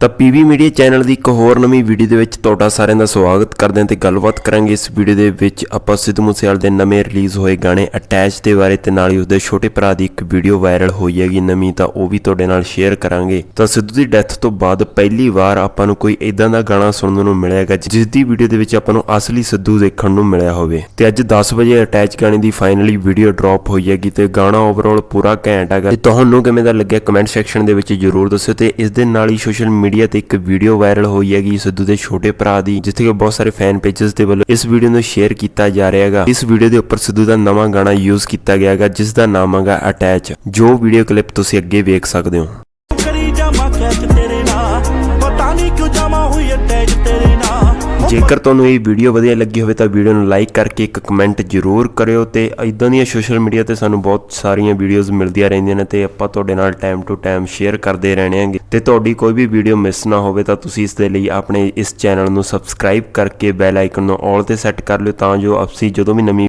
ਤਾਂ PV media channel ਦੀ ਇੱਕ ਹੋਰ ਨਵੀਂ ਵੀਡੀਓ ਦੇ ਵਿੱਚ ਤੁਹਾਡਾ ਸਾਰਿਆਂ ਦਾ ਸਵਾਗਤ ਕਰਦੇ ਹਾਂ ਤੇ ਗੱਲਬਾਤ ਕਰਾਂਗੇ ਇਸ ਵੀਡੀਓ ਦੇ ਵਿੱਚ ਆਪਾਂ ਸਿੱਧੂ ਮੂਸੇਵਾਲੇ ਦੇ ਨਵੇਂ ਰਿਲੀਜ਼ ਹੋਏ ਗਾਣੇ ਅਟੈਚ ਦੇ ਬਾਰੇ ਤੇ ਨਾਲ ਹੀ ਉਸਦੇ ਛੋਟੇ ਭਰਾ ਦੀ ਇੱਕ ਵੀਡੀਓ ਵਾਇਰਲ ਹੋਈ ਹੈਗੀ ਨਵੀਂ, ਤਾਂ ਉਹ ਵੀ ਤੁਹਾਡੇ ਨਾਲ ਸ਼ੇਅਰ ਕਰਾਂਗੇ। ਤਾਂ ਸਿੱਧੂ ਦੀ ਡੈਥ ਤੋਂ ਬਾਅਦ ਪਹਿਲੀ ਵਾਰ ਆਪਾਂ ਨੂੰ ਕੋਈ ਇਦਾਂ ਦਾ ਗਾਣਾ ਸੁਣਨ ਨੂੰ ਮਿਲਿਆਗਾ ਜਿਸ ਦੀ ਵੀਡੀਓ ਦੇ ਵਿੱਚ ਆਪਾਂ ਨੂੰ ਅਸਲੀ ਸਿੱਧੂ ਦੇਖਣ ਨੂੰ ਮਿਲਿਆ ਹੋਵੇ। ਤੇ ਅੱਜ 10 ਵਜੇ ਅਟੈਚ ਗਾਣੇ ਦੀ ਫਾਈਨਲੀ ਵੀਡੀਓ ਡ੍ਰੌਪ ਹੋਈ ਹੈਗੀ ਤੇ ਗਾਣਾ ਓਵਰਆਲ ਪੂਰਾ ਘੈਂਟ ਹੈਗਾ। ਤੇ ਤੁਹਾਨੂੰ ਕਿਵੇਂ ਦਾ ਲੱਗਿਆ ਕਮੈਂਟ ਸੈਕਸ਼ਨ ਦੇ ਵਿੱਚ ਜਰੂਰ ਦੱਸਿਓ ਤੇ ਇਸ ਦੇ ਨਾਲ ਹੀ ਸੋਸ਼ਲ ਮੀਡੀਆ ਤੇ ਇੱਕ ਵੀਡੀਓ ਵਾਇਰਲ ਹੋਈ ਹੈਗੀ ਸਿੱਧੂ ਦੇ ਛੋਟੇ ਭਰਾ ਦੀ, ਜਿੱਥੇ ਕਿ ਬਹੁਤ ਸਾਰੇ ਫੈਨ ਪੇजेस ਦੇ ਵੱਲੋਂ ਇਸ ਵੀਡੀਓ ਨੂੰ ਸ਼ੇਅਰ ਕੀਤਾ ਜਾ ਰਿਹਾ ਹੈਗਾ। ਇਸ ਵੀਡੀਓ ਦੇ ਉੱਪਰ ਸਿੱਧੂ ਦਾ ਨਵਾਂ ਗਾਣਾ ਯੂਜ਼ ਕੀਤਾ ਗਿਆ ਹੈਗਾ ਜਿਸ ਦਾ ਨਾਮ ਹੈਗਾ ਅਟੈਚ ਜੋ ਵੀਡੀਓ ਕਲਿੱਪ ਤੁਸੀਂ ਅੱਗੇ ਵੇਖ ਸਕਦੇ ਹੋ। ਜੇਕਰ ਤੁਹਾਨੂੰ ਇਹ ਵੀਡੀਓ ਵਧੀਆ ਲੱਗੀ ਹੋਵੇ ਤਾਂ ਵੀਡੀਓ ਨੂੰ ਲਾਈਕ ਕਰਕੇ ਇੱਕ ਕਮੈਂਟ ਜ਼ਰੂਰ ਕਰਿਓ ਤੇ ਇਦਾਂ ਦੀਆਂ ਸੋਸ਼ਲ ਮੀਡੀਆ ਤੇ ਸਾਨੂੰ ਬਹੁਤ ਸਾਰੀਆਂ ਵੀਡੀਓਜ਼ ਮਿਲਦੀਆਂ ਰਹਿੰਦੀਆਂ ਨੇ ਤੇ ਆਪਾਂ ਤੁਹਾਡੇ ਨਾਲ ਟਾਈਮ ਟੂ ਟਾਈਮ ਸ਼ੇਅਰ ਕਰਦੇ ਰਹਿਣੇ ਆਂਗੇ ਤੇ ਤੁਹਾਡੀ ਕੋਈ ਵੀ ਵੀਡੀਓ ਮਿਸ ਨਾ ਹੋਵੇ ਤਾਂ ਤੁਸੀਂ ਇਸ ਦੇ ਲਈ ਆਪਣੇ ਇਸ ਚੈਨਲ ਨੂੰ ਸਬਸਕ੍ਰਾਈਬ ਕਰਕੇ ਬੈਲ ਆਈਕਨ ਨੂੰ ਆਲ ਤੇ ਸੈੱਟ ਕਰ ਲਿਓ ਤਾਂ ਜੋ ਅਸੀਂ ਜਦੋਂ ਵੀ ਨਵੀਂ